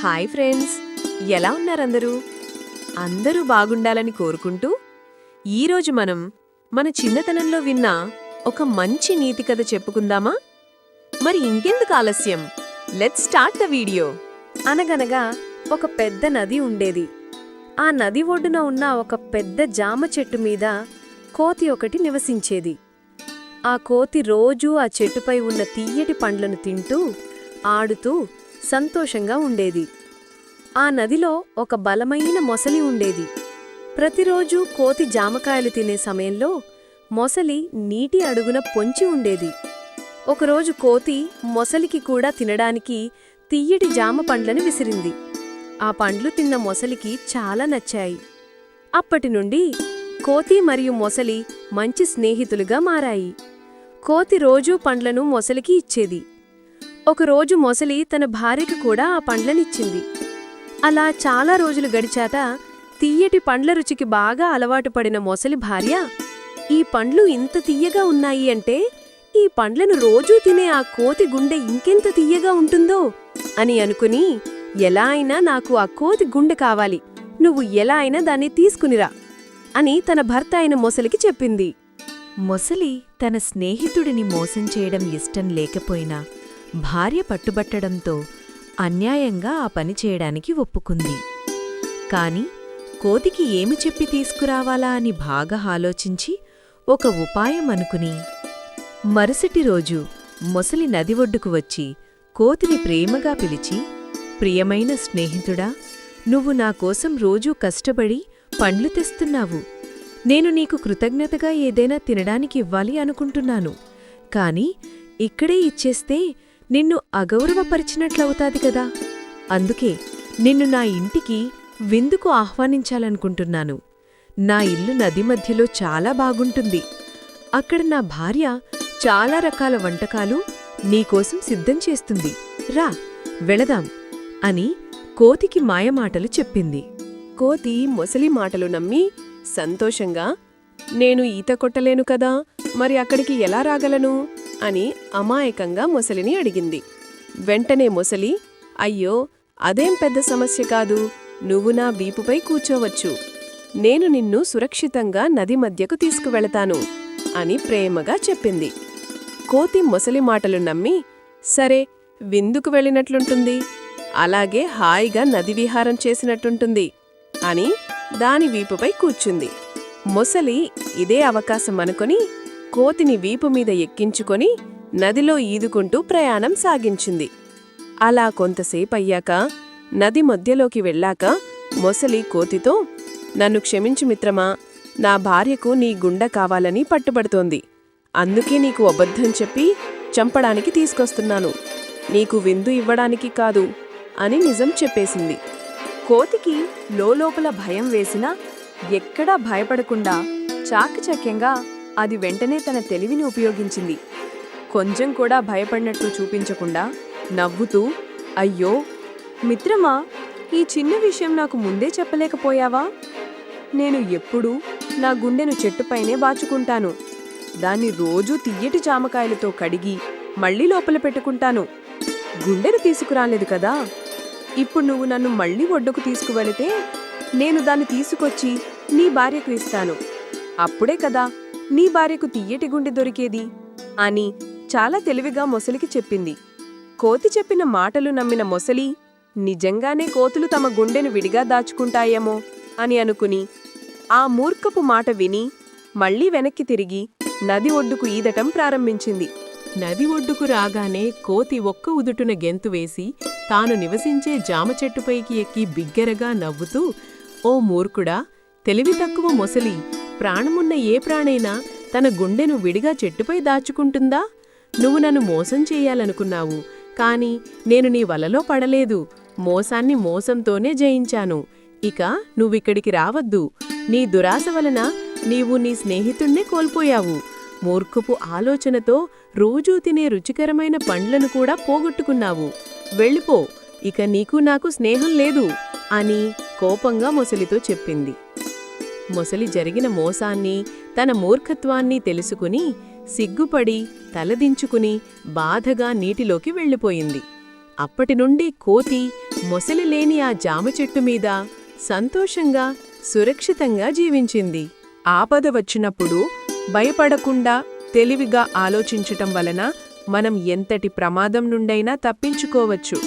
Hi friends. ఎలా ఉన్నారందరూ? అందరూ బాగుండాలని కోరుకుంటూ ఈరోజు మనం మన చిన్నతనంలో విన్న ఒక మంచి నీతి కథ చెప్పుకుందామా? మరి ఇంకెందుకు ఆలస్యం? లెట్స్ స్టార్ట్ ద వీడియో అనగనగా ఒక పెద్ద నది ఉండేది. ఆ నది ఒడ్డున ఉన్న ఒక పెద్ద జామ చెట్టు మీద కోతి ఒకటి నివసించేది. ఆ కోతి రోజూ ఆ చెట్టుపై ఉన్న తీయటి పండ్లను తింటూ ఆడుతూ సంతోషంగా ఉండేది. ఆ నదిలో ఒక బలమైన మొసలి ఉండేది. ప్రతిరోజూ కోతి జామకాయలు తినే సమయంలో మొసలి నీటి అడుగున పొంచి ఉండేది. ఒకరోజు కోతి మొసలికి కూడా తినడానికి తియ్యటి జామ పండ్లను విసిరింది. ఆ పండ్లు తిన్న మొసలికి చాలా నచ్చాయి. అప్పటి నుండి కోతి మరియు మొసలి మంచి స్నేహితులుగా మారాయి. కోతి రోజూ పండ్లను మొసలికి ఇచ్చేది. ఒకరోజు మొసలి తన భార్యకు కూడా ఆ పండ్లనిచ్చింది. అలా చాలా రోజులు గడిచాక తీయటి పండ్ల రుచికి బాగా అలవాటు పడిన మొసలి భార్య ఈ పండ్లు ఇంత తియ్యగా ఉన్నాయి అంటే ఈ పండ్లను రోజూ తినే ఆ కోతి గుండె ఇంకెంత తియ్యగా ఉంటుందో అని అనుకుని ఎలా అయినా నాకు ఆ కోతి గుండె కావాలి నువ్వు ఎలా అయినా దాన్ని తీసుకునిరా అని తన భర్త అయిన మొసలికి చెప్పింది. మొసలి తన స్నేహితుడిని మోసం చేయడం ఇష్టం లేకపోయినా భార్య పట్టుబట్టడంతో అన్యాయంగా ఆ పని చేయడానికి ఒప్పుకుంది. కాని కోతికి ఏమి చెప్పి తీసుకురావాలా అని బాగా ఆలోచించి ఒక ఉపాయం అనుకుని మరుసటి రోజు మొసలి నది ఒడ్డుకు వచ్చి కోతిని ప్రేమగా పిలిచి ప్రియమైన స్నేహితుడా నువ్వు నా కోసం రోజూ కష్టపడి పండ్లు తెస్తున్నావు. నేను నీకు కృతజ్ఞతగా ఏదైనా తినడానికి ఇవ్వాలి అనుకుంటున్నాను. కాని ఇక్కడే ఇచ్చేస్తే నిన్ను అగౌరవపరిచినట్లవుతాది కదా. అందుకే నిన్ను నా ఇంటికి విందుకు ఆహ్వానించాలనుకుంటున్నాను. నా ఇల్లు నది మధ్యలో చాలా బాగుంటుంది. అక్కడ నా భార్య చాలా రకాల వంటకాలు నీకోసం సిద్ధం చేస్తుంది. రా వెళదాం అని కోతికి మాయమాటలు చెప్పింది. కోతి మొసలి మాటలు నమ్మి సంతోషంగా నేను ఈత కొట్టలేను కదా మరి అక్కడికి ఎలా రాగలను? అని అమాయకంగా మొసలిని అడిగింది. వెంటనే మొసలి అయ్యో అదేం పెద్ద సమస్య కాదు. నువ్వు నా వీపుపై కూర్చోవచ్చు. నేను నిన్ను సురక్షితంగా నది మధ్యకు తీసుకువెళతాను అని ప్రేమగా చెప్పింది. కోతి మొసలి మాటలు నమ్మి సరే విందుకు వెళ్ళినట్లుంటుంది. అలాగే హాయిగా నది విహారం చేసినట్టుంటుంది అని దాని వీపుపై కూర్చుంది. మొసలి ఇదే అవకాశం అనుకొని కోతిని వీపు మీద ఎక్కించుకొని నదిలో ఈదుకుంటూ ప్రయాణం సాగించింది. అలా కొంతసేపయ్యాక నది మధ్యలోకి వెళ్ళాక మొసలి కోతితో నన్ను క్షమించు మిత్రమా నా భార్యకు నీ గుండె కావాలని పట్టుబడుతోంది. అందుకే నీకు అబద్ధం చెప్పి చంపడానికి తీసుకొస్తున్నాను. నీకు విందు ఇవ్వడానికి కాదు అని నిజం చెప్పేసింది. కోతికి లోలోపల భయం వేసినా ఎక్కడా భయపడకుండా చాకచక్యంగా అది వెంటనే తన తెలివిని ఉపయోగించింది. కొంచెం కూడా భయపడినట్లు చూపించకుండా నవ్వుతూ అయ్యో! మిత్రమా ఈ చిన్న విషయం నాకు ముందే చెప్పలేకపోయావా? నేను ఎప్పుడూ నా గుండెను చెట్టుపైనే బాచుకుంటాను దాన్ని రోజూ తియ్యటి జామకాయలతో కడిగి మళ్ళీ లోపల పెట్టుకుంటాను. గుండెను తీసుకురాలేదు కదా! ఇప్పుడు నువ్వు నన్ను మళ్ళీ ఒడ్డుకు తీసుకువెళితే నేను దాన్ని తీసుకొచ్చి నీ భార్యకు ఇస్తాను. అప్పుడే కదా నీ భార్యకు తియ్యటి గుండె దొరికేది? అని చాలా తెలివిగా మొసలికి చెప్పింది. కోతి చెప్పిన మాటలు నమ్మిన మొసలి నిజంగానే కోతులు తమ గుండెను విడిగా దాచుకుంటాయేమో? అని అనుకుని ఆ మూర్ఖపు మాట విని మళ్ళీ వెనక్కి తిరిగి నది ఒడ్డుకు ఈదటం ప్రారంభించింది. నది ఒడ్డుకు రాగానే కోతి ఒక్క ఉదుటున గెంతు వేసి తాను నివసించే జామ చెట్టుపైకి ఎక్కి బిగ్గరగా నవ్వుతూ ఓ మూర్ఖుడా తెలివి తక్కువ మొసలి ప్రాణమున్న ఏ ప్రాణైనా తన గుండెను విడిగా చెట్టుపై దాచుకుంటుందా? నువ్వు నన్ను మోసం చేయాలనుకున్నావు కాని నేను నీ వలలో పడలేదు. మోసాన్ని మోసంతోనే జయించాను. ఇక నువ్విక్కడికి రావద్దు. నీ దురాశ వలన నీవు నీ స్నేహితుణ్ణే కోల్పోయావు. మూర్ఖపు ఆలోచనతో రోజూ తినే రుచికరమైన పండ్లను కూడా పోగొట్టుకున్నావు. వెళ్ళిపో ఇక నీకు నాకు స్నేహం లేదు అని కోపంగా మొసలితో చెప్పింది. మొసలి జరిగిన మోసాన్ని తన మూర్ఖత్వాన్ని తెలుసుకుని సిగ్గుపడి తలదించుకుని బాధగా నీటిలోకి వెళ్ళిపోయింది. అప్పటినుండి కోతి మొసలి లేని ఆ జామ చెట్టు మీద సంతోషంగా సురక్షితంగా జీవించింది. ఆపద వచ్చినప్పుడు భయపడకుండా తెలివిగా ఆలోచించటం వలన మనం ఎంతటి ప్రమాదం నుండైనా తప్పించుకోవచ్చు.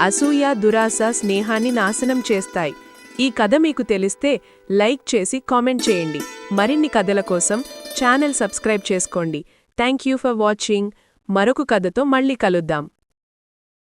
అసూయ దురాశ స్నేహాన్ని నాశనం చేస్తాయి. ఈ కథ మీకు తెలిస్తే లైక్ చేసి కామెంట్ చేయండి. మరిన్ని కథల కోసం ఛానల్ సబ్స్క్రైబ్ చేసుకోండి. Thank you for watching. మరొక కథతో మళ్ళీ కలుద్దాం.